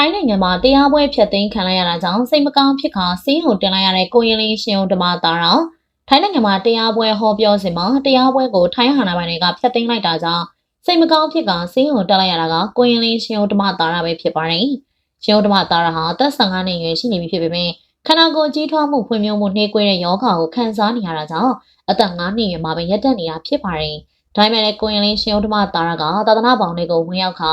ထိုင်းနိုင်ငံမှာတရားပွဲဖျက်သိမ်းခံလိုက်ရတာကြောင့်စိတ်မကောင်းဖြစ်ခါစီးဟုတင်လိုက်ရတဲ့ကိုရင်လေးရှင်ဦးဓမ္မတာရာထိုင်းနိုင်ငံမှာတရားပွဲဟောပြောစဉ်မှာတရားပွဲကိုထိုင်းဟာနာပိုင်တွေကဖျက်သိမ်းလိုက်တာကြောင့်စိတ်မကောင်းဖြစ်ခါစီးဟုတက်လိုက်ရတာကကိုရင်လေးရှင်ဦးဓမ္မတာရာပဲဖြစ်ပါတယ်။ရှင်ဦးဓမ္မတာရာဟာအသက်15နှစ်အရွယ်ရှိနေပြီဖြစ်ပေမဲ့ခန္ဓာကိုယ်ကြီးထွားမှုဖွံ့ဖြိုးမှုနှေးကွေးတဲ့ယောဂါကိုခံစားနေရတာကြောင့်အသက်9နှစ်အရွယ်မှာပဲရပ်တန့်နေတာဖြစ်ပါတယ်။ဒါပေမဲ့လည်းကိုရင်လေးရှင်ဦးဓမ္မတာရာကသာသနာပေါင်းတွေကိုဝင်ရောက်ခါ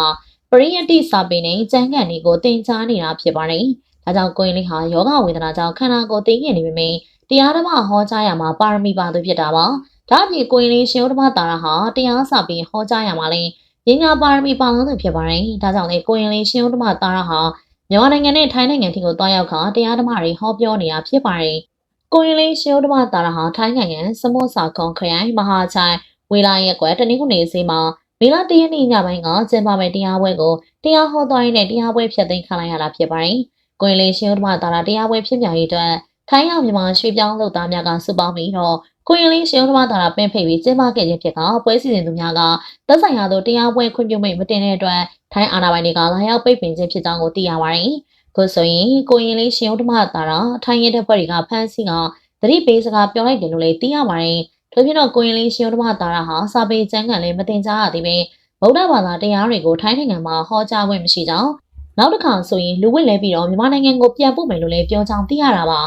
ပရိယတ္တိစာပေနဲ့ကျမ်းဂန်တွေကိုသင်ကြားနေတာဖြစ်ပါတယ်။ဒါကြောင့်ကိုရင်လေးဟာယောဂဝေဒနာကြောင့်ခန္ဓာကိုယ်သိငင်နေပေမယ့်တရားဓမ္မဟောကြားရမှာပါရမီပါသူဖြစ်တာပါ။ဒါ့အပြင်ကိုရင်လေးရှင်ဥဒ္ဓမတာရဟာတရားစာပေဟောကြားရမှာလဲပညာပါရမီပါလုံးသူဖြစ်ပါတယ်။ဒါကြောင့်လေကိုရင်လေးရှင်ဥဒ္ဓမတာရဟာမြန်မာနိုင်ငံနဲ့ထိုင်းနိုင်ငံထိကိုတွားရောက်ခါတရားဓမ္မတွေဟောပြောနေတာဖြစ်ပါတယ်။ကိုရင်လေးရှင်ဥဒ္ဓမတာရဟာထိုင်းနိုင်ငံစမွတ်စာခွန်ခရိုင်မဟာချိုင်ဝေလာရက်ကွယ်တနင်္ဂနွေစီမှာ မေလ၁ရက်နေ့ညပိုင်းကကျင်းပမယ့်တရားပွဲကိုတရားဟောသွားရင်းနဲ့တရားပွဲဖျက်သိမ်းခံလိုက်ရတာဖြစ်ပါတယ်။ကိုရင်လေးရှင်ဥဒ္ဓမတာရတရားပွဲဖြစ်မြောက်ရေးအတွက်ထိုင်းရောက်မြန်မာရွှေပြောင်းလုပ်သားများကစုပေါင်းပြီးတော့ကိုရင်လေးရှင်ဥဒ္ဓမတာရပင့်ဖိတ်ပြီးကျင်းပခဲ့ခြင်းဖြစ်ကပွဲစီစဉ်သူများကသက်ဆိုင်ရာသို့တရားပွဲခွင့်ပြုမိတ်မတင်တဲ့အတွက်ထိုင်းအာဏာပိုင်တွေကလာရောက်ပိတ်ပင်ခြင်းဖြစ်ကြောင်းကိုသိရပါတယ်။ကိုဆိုရင်ကိုရင်လေးရှင်ဥဒ္ဓမတာရထိုင်းရဲတပ်ဖွဲ့တွေကဖမ်းဆီးကသတိပေးစကားပြောလိုက်တယ်လို့လည်းသိရပါတယ်။ ထို့ပြင်တော့ကိုရင်လေးရှင်ဥဒ္ဓမတာရဟာစာပေကျမ်းဂန်လည်းမတင်ကြားရသေးပဲဗုဒ္ဓဘာသာတရားတွေကိုထိုင်းနိုင်ငံမှာဟောကြားခွင့်မရှိကြောင်းနောက်တစ်ခါဆိုရင်လူဝစ်လဲပြီးတော့မြန်မာနိုင်ငံကိုပြန်ပို့မယ်လို့လည်းပြောကြောင်းသိရတာပါ